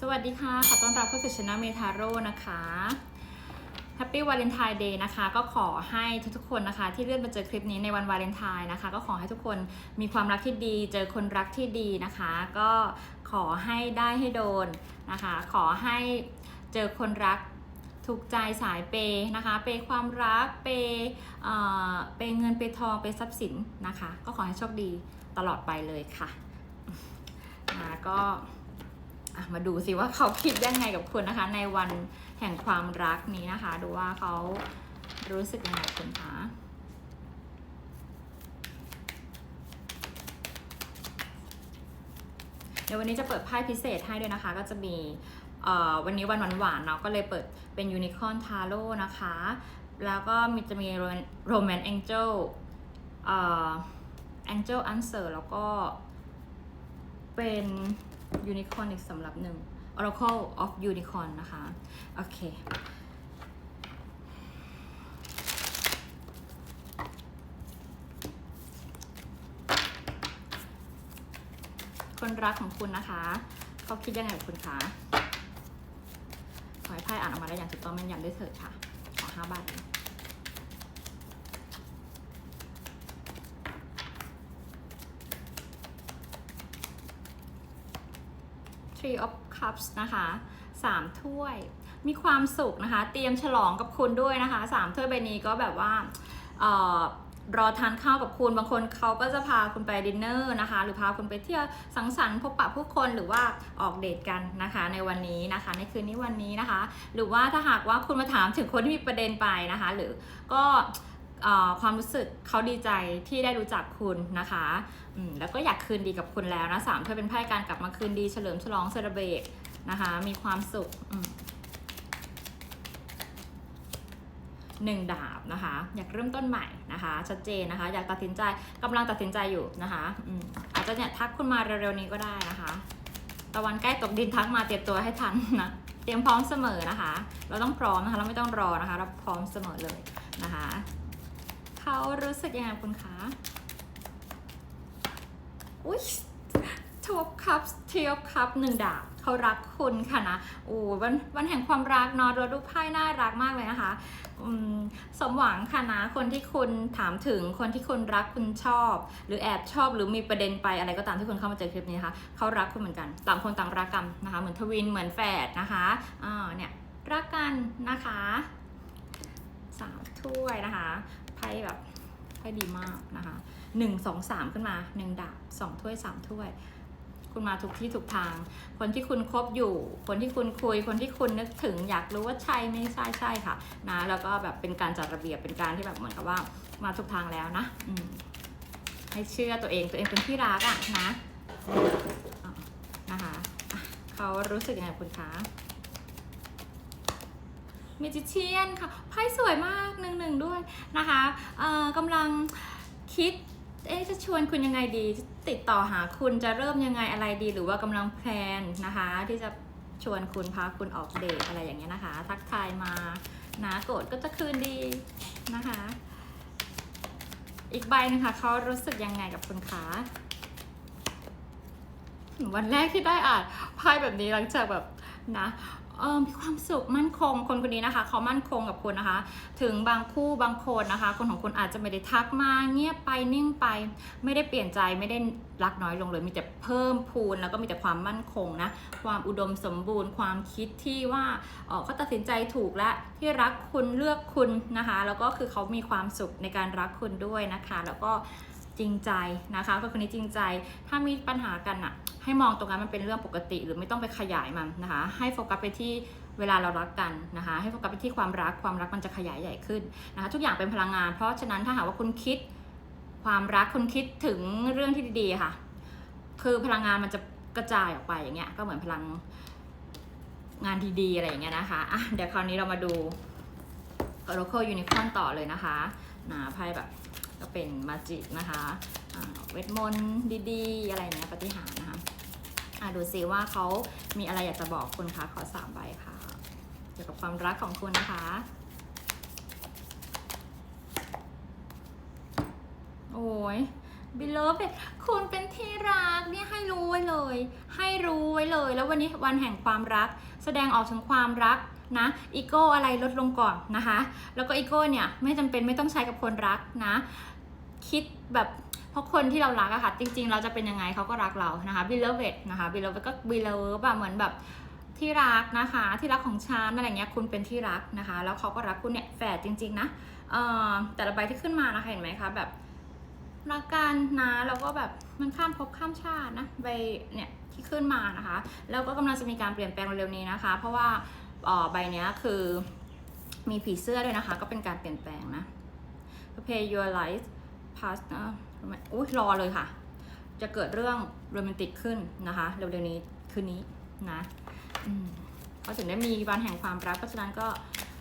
สวัสดีค่ะ ขอต้อนรับเข้าสู่ช anel เมทาโร่นะคะ Happy Valentine Day นะคะ ก็ขอให้ทุกๆคนนะคะ ที่เลื่อนมาเจอคลิปนี้ในวันวาเลนไทน์นะคะ ก็ขอให้ทุกคนมีความรักที่ดี เจอคนรักที่ดีนะคะ ก็ขอให้ได้ให้โดนนะคะ ขอให้เจอคนรักถูกใจสายเปย์นะคะ เปย์ความรัก เปย์เอ่อเปย์เงิน เปย์ทอง เปย์ทรัพย์สินนะคะ ก็ขอให้โชคดีตลอดไปเลยค่ะอ่าก็ มาดูสิว่าเขาคิดยังไงกับคุณนะคะ ในวันแห่งความรักนี้นะคะ ดูว่าเขารู้สึกยังไงคุณคะเดี๋ยววันนี้จะเปิดไพ่พิเศษให้ด้วยนะคะ ก็จะมีวันนี้วันหวานๆเนาะก็เลยเปิดเป็นยูนิคอร์นทาโร่นะคะ แล้วก็มีจะมีโรแมนต์แองเจิลแองเจิลอันเซอร์แล้วก็เป็น ยูนิคอร์นอีกสำหรับหนึ่ง Oracle of Unicorn นะคะ โอเค คนรักของคุณนะคะ เขาคิดยังไงกับคุณคะขอให้ไพ่อ่านออกมาได้อย่างถูกต้องแม่นยำด้วยเถิดค่ะ ขอห้าใบ Three of Cups นะคะสามถ้วย มีความสุขนะคะ เตรียมฉลองกับคุณด้วยนะคะสามถ้วยใบนี้ก็แบบว่าเอ่อรอทานข้าวกับคุณบางคนเขาก็จะพาคุณไปดินเนอร์นะคะ หรือพาคุณไปเที่ยวสังสรรค์พบปะผู้คนหรือว่าออกเดทกันนะคะ ในวันนี้นะคะ ในคืนนี้วันนี้นะคะ หรือว่าถ้าหากว่าคุณมาถามถึงคนที่มีประเด็นไปนะคะ หรือก็ ความรู้สึกเขาดีใจที่ได้รู้จักคุณนะคะแล้วก็อยากคืนดีกับคุณแล้วนะสามถ้วยเป็นไพ่การกลับมาคืนดีเฉลิมฉลองเซอร์เบรตนะคะ มีความสุขหนึ่งดาบนะคะ อยากเริ่มต้นใหม่นะคะ ชัดเจนนะคะ อยากตัดสินใจกำลังตัดสินใจอยู่นะคะอืมอาจจะเนี่ยทักคุณมาเร็วๆนี้ก็ได้นะคะ ตะวันใกล้ตกดินทักมาเตรียมตัวให้ทันนะเตรียมพร้อมเสมอนะคะ เราต้องพร้อมนะคะ เราไม่ต้องรอนะคะ เราพร้อมเสมอเลยนะคะ เขารู้สึกยังไงคุณคะอุ้ยทวบคัพเทียบคัพหนึ่งดาบเขารักคุณค่ะนะโอ้วันวันแห่งความรักเนาะราดูไพ่น่ารักมากเลยนะคะสมหวังค่ะนะคนที่คุณถามถึงคนที่คุณรักคุณชอบ หรือแอบชอบหรือมีประเด็นไปอะไรก็ตามที่คุณเข้ามาเจอคลิปนี้นะคะเขารักคุณเหมือนกันต่างคนต่างรักกันนะคะเหมือนทวินเหมือนแฝดนะคะอ่าเนี่ยรักกันนะคะสามถ้วยนะคะ ไพ่แบบไพ่ดีมากนะคะหนึ่งสองสามขึ้นมาหนึ่งดาบสองถ้วยสามถ้วย คุณมาถูกที่ถูกทาง คนที่คุณคบอยู่ คนที่คุณคุย คนที่คุณนึกถึง อยากรู้ว่าใช่ไม่ใช่ใช่ค่ะนะแล้วก็แบบเป็นการจัดระเบียบเป็นการที่แบบเหมือนกับว่ามาถูกทางแล้วนะอืมให้เชื่อตัวเองตัวเองเป็นที่รักอะนะนะคะเขารู้สึกยังไงคุณคะ มจิเชียนค่ะไพ่สวยมากหนึ่งหนึ่งด้วยนะคะเอ่อกำลังคิดเอ๊จะชวนคุณยังไงดี ติดต่อหาคุณจะเริ่มยังไงอะไรดี หรือว่ากำลังแพลนนะคะ ที่จะชวนคุณพาคุณออกเดทอะไรอย่างเงี้ยนะคะ ทักทายมานะโกรธก็จะคืนดีนะคะ อีกใบหนึงค่ะเขารู้สึกยังไงกับคุณคะวันแรกที่ได้อ่านไพ่แบบนี้หลังจากแบบนะ มีความสุขมั่นคงคนคนนี้นะคะเขามั่นคงกับคุณนะคะ ถึงบางคู่บางคนนะคะ คนของคุณอาจจะไม่ได้ทักมาเงียบไปนิ่งไป ไม่ได้เปลี่ยนใจไม่ได้รักน้อยลงเลยมีแต่เพิ่มพูนแล้วก็มีแต่ความมั่นคงนะความอุดมสมบูรณ์ ความคิดที่ว่าเขาตัดสินใจถูกและที่รักคุณเลือกคุณนะคะ แล้วก็คือเขามีความสุขในการรักคุณด้วยนะคะ แล้วก็จริงใจนะคะคนคนนี้จริงใจถ้ามีปัญหากันอะ ให้มองตรงนั้นมันเป็นเรื่องปกติ หรือไม่ต้องไปขยายมันนะคะ ให้โฟกัสไปที่เวลาเรารักกันนะคะ ให้โฟกัสไปที่ความรักความรักมันจะขยายใหญ่ขึ้นนะคะทุกอย่างเป็นพลังงาน เพราะฉะนั้นถ้าหากว่าคุณคิดความรักคุณคิดถึงเรื่องที่ดีๆค่ะ คือพลังงานมันจะกระจายออกไปอย่างเงี้ยก็เหมือนพลังงานดีๆอะไรอย่างเงี้ยนะคะอะเดี๋ยวคราวนี้เรามาดู Oracle Unicorn ต่อเลยนะคะนะไพ่แบบก็เป็นมาจินะคะ เวทมนต์ดีๆ อะไรเนี้ยปฏิหารนะคะอะดูซิว่าเขามีอะไรอยากจะบอกคุณคะขอสามใบค่ะ เกี่ยวกับความรักของคุณนะคะ โอ้ย beloved คุณเป็นที่รักเนี่ยให้รู้ไว้เลย ให้รู้ไว้เลย แล้ววันนี้วันแห่งความรัก แสดงออกถึงความรักนะอีโก้อะไรลดลงก่อนนะคะ แล้วก็อีโก้เนี่ยไม่จำเป็นไม่ต้องใช้กับคนรักนะ คิดแบบ ราะคนที่เรารักอะค่ะ จริง ๆ เราจะเป็นยังไงเขาก็รักเรานะคะ beloved นะคะ beloved ก็ beloved แบบเหมือนแบบที่รักนะคะ ที่รักของฉันอะไรเงี้ยคุณเป็นที่รักนะคะ แล้วเขาก็รักคุณเนี่ยแฝดจริง ๆ นะเอ่อแต่ละใบที่ขึ้นมานะคะเห็นไหมคะแบบรักกันนะแล้วก็แบบมันข้ามภพข้ามชาตินะใบเนี่ยที่ขึ้นมานะคะ แล้วก็กำลังจะมีการเปลี่ยนแปลงเร็วๆนี้นะคะ เพราะว่าออใบเนี้ยคือมีผีเสื้อด้วยนะคะ ก็เป็นการเปลี่ยนแปลงนะ prepare your life past นะอุ้ยรอเลยค่ะ จะเกิดเรื่องโรแมนติกขึ้นนะคะ เร็วๆนี้คืนนี้นะอืมก็ถึงได้มีวันแห่งความรักเพราะฉะนั้นก็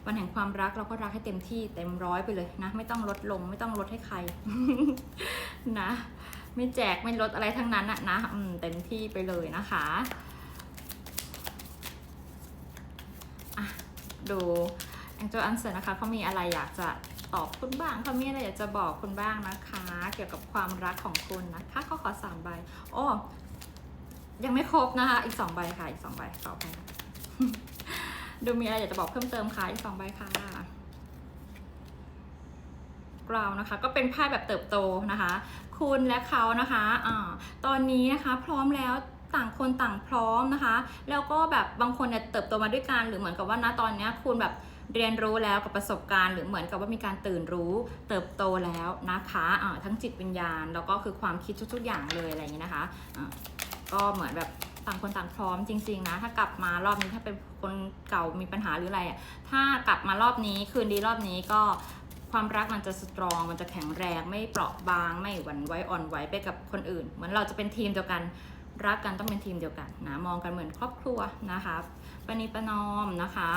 วันแห่งความรักเราก็รักให้เต็มที่เต็มร้อยไปเลยนะ ไม่ต้องลดลงไม่ต้องลดให้ใครนะ ไม่แจกไม่ลดอะไรทั้งนั้นอะนะเต็มที่ไปเลยนะคะดู อะดู Angel Answer นะคะเขามีอะไรอยากจะตอบคุณบ้างเขามีอะไรอยากจะบอกคุณบ้างนะคะ เกี่ยวกับความรักของคุณนะคะเขาขอสามใบ โอ้ยังไม่ครบนะคะ อีกสองใบค่ะ อีกสองใบต่อไปดูมีอะไรอยากจะบอกเพิ่มเติมค่ะอีกสองใบค่ะเรานะคะ ก็เป็นไพ่แบบเติบโตนะคะ คุณและเขานะคะอ่าตอนนี้นะคะ พร้อมแล้วต่างคนต่างพร้อมนะคะ แล้วก็แบบบางคนเนี่ยเติบโตมาด้วยกันหรือเหมือนกับว่านะตอนนี้คุณแบบ เรียนรู้แล้วกับประสบการณ์หรือเหมือนกับว่ามีการตื่นรู้ เติบโตแล้วนะคะอ่าทั้งจิตวิญญาณแล้วก็คือความคิดทุกๆอย่างเลยอะไรอย่างนี้นะคะอ่าก็เหมือนแบบต่างคนต่างพร้อมจริงๆนะถ้ากลับมารอบนี้ถ้าเป็นคนเก่ามีปัญหาหรืออะไรอะถ้ากลับมารอบนี้คืนดีรอบนี้ก็ความรักมันจะสตรองมันจะแข็งแรงไม่เปราะบางไม่หวั่นไหวอ่อนไหวไปกับคนอื่น เหมือนเราจะเป็นทีมเดียวกันรักกันต้องเป็นทีมเดียวกันนะมองกันเหมือนครอบครัวนะคะปณิประนอมนะคะ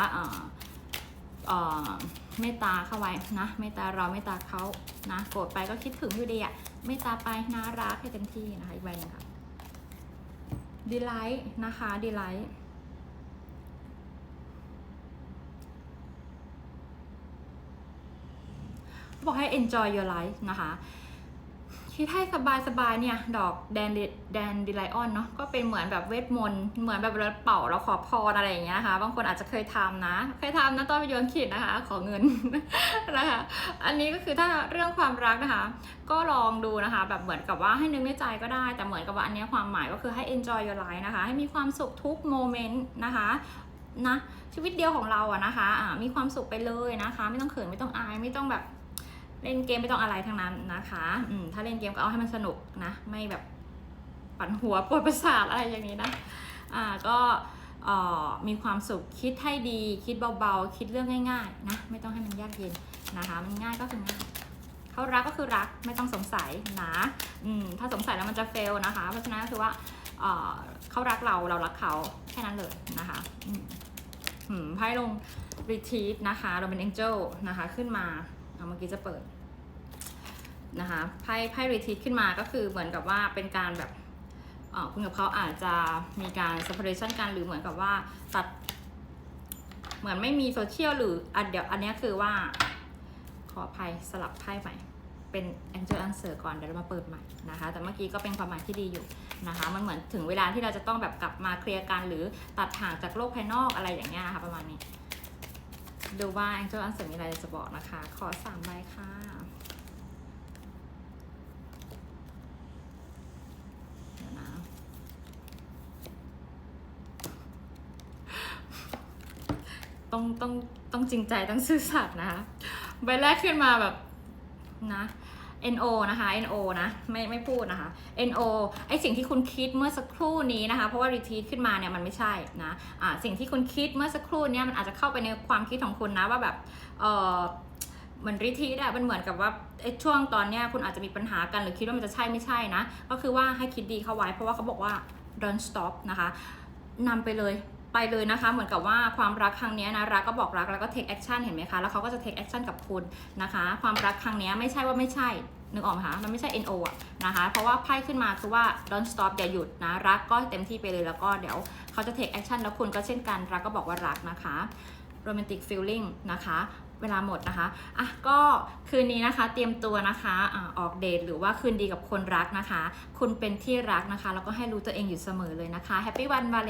เอ่อเอ่อเมตตาเข้าไว้นะเมตตาเราเมตตาเขานะโกรธไปก็คิดถึงอยู่ดีอะเมตตาไปน่ารักให้เต็มที่นะคะอีกใบนึงค่ะดีไลท์นะคะดีไลท์บอกให้ enjoy your life นะคะ คิดให้สบายสบายๆเนี่ย ดอกแดนแดนดิไลออนเนาะก็เป็นเหมือนแบบเวทมนต์เหมือนแบบเราเป่าเราขอพรอะไรอย่างเงี้ยนะคะบางคนอาจจะเคยทำนะ เคยทำนะตอนไปโยนขีดนะคะ ขอเงินนะคะอันนี้ก็คือถ้าเรื่องความรักนะคะ ก็ลองดูนะคะ แบบเหมือนกับว่าให้นึกในใจก็ได้ แต่เหมือนกับว่าอันเนี้ยความหมายก็คือให้ enjoy your life นะคะ ให้มีความสุขทุกโมเมนต์นะคะนะชีวิตเดียวของเราอะนะคะอ่ามีความสุขไปเลยนะคะ ไม่ต้องเขินไม่ต้องอายไม่ต้องแบบ เล่นเกมไม่ต้องอะไรทั้งนั้นนะคะอืมถ้าเล่นเกมก็เอาให้มันสนุกนะ ไม่แบบปั่นหัวปวดประสาทอะไรอย่างนี้นะ อ่าก็เอ่อมีความสุขคิดให้ดีคิดเบาๆ คิดเรื่องง่ายๆนะไม่ต้องให้มันยากเย็นนะคะมันง่ายก็คือง่ายเขารักก็คือรักไม่ต้องสงสัยนะอืมถ้าสงสัยแล้วมันจะเฟลนะคะ เพราะฉะนั้นก็คือว่าเอ่อเขารักเราเรารักเขาแค่นั้นเลยนะคะอืมไพ่ลง retreat นะคะเราเป็น angel นะคะขึ้นมา เอาเมื่อกี้จะเปิดนะคะไพ่ไพ่ retreat ขึ้นมาก็คือเหมือนกับว่าเป็นการแบบคุณกับเขาอาจจะมีการ separation กันหรือเหมือนกับว่าตัดเหมือนไม่มีโซเชียลหรืออันเดี๋ยวอันนี้คือว่า ขออภัยสลับไพ่ใหม่ เป็น angel answer ก่อนเดี๋ยวเรามาเปิดใหม่นะคะ แต่เมื่อกี้ก็เป็นความหมายที่ดีอยู่นะคะ มันเหมือนถึงเวลาที่เราจะต้องแบบกลับมาเคลียร์กันหรือตัดห่างจากโลกภายนอกอะไรอย่างเงี้ยนะคะประมาณนี้ ดูว่า Angel Answer มีอะไรจะบอกนะคะ ขอสามใบค่ะ เดี๋ยวนะ ต้องต้องต้องจริงใจต้องซื่อสัตย์นะคะ ใบแรกขึ้นมาแบบนะ NO นะคะ NO นะไม่ไม่พูดนะคะ NO ไอสิ่งที่คุณคิดเมื่อสักครู่นี้นะคะ เพราะว่า retreat ขึ้นมาเนี่ยมันไม่ใช่นะอ่าสิ่งที่คุณคิดเมื่อสักครู่เนี้มันอาจจะเข้าไปในความคิดของคุณนะว่าแบบเออเหมือนรีทีอะมันเหมือนกับว่าไอ้ช่วงตอนเนี้ยคุณอาจจะมีปัญหากันหรือคิดว่ามันจะใช่ไม่ใช่นะ ก็คือว่าให้คิดดีเข้าไว้ เพราะว่าเขาบอกว่า don't stop นะคะนำไปเลย ไปเลยนะคะ เหมือนกับว่าความรักครั้งนี้นะรักก็บอกรักแล้วก็ take action เห็นไหมคะแล้วเขาก็จะ take action กับคุณนะคะ ความรักครั้งนี้ไม่ใช่ว่าไม่ใช่นึกออกไหมคะมันไม่ใช่ NO อะนะคะ เพราะว่าไพ่ขึ้นมาคือว่า don't stop อย่าหยุดนะ รักก็เต็มที่ไปเลยแล้วก็เดี๋ยวเขาจะ take action แล้วคุณก็เช่นกัน รักก็บอกว่ารักนะคะ romantic feeling นะคะ เวลาหมดนะคะ อะ ก็คืนนี้นะคะ เตรียมตัวนะคะอาออกเดทหรือว่าคืนดีกับคนรักนะคะ คุณเป็นที่รักนะคะ แล้วก็ให้รู้ตัวเองอยู่เสมอเลยนะคะแฮปปี้วันวาเล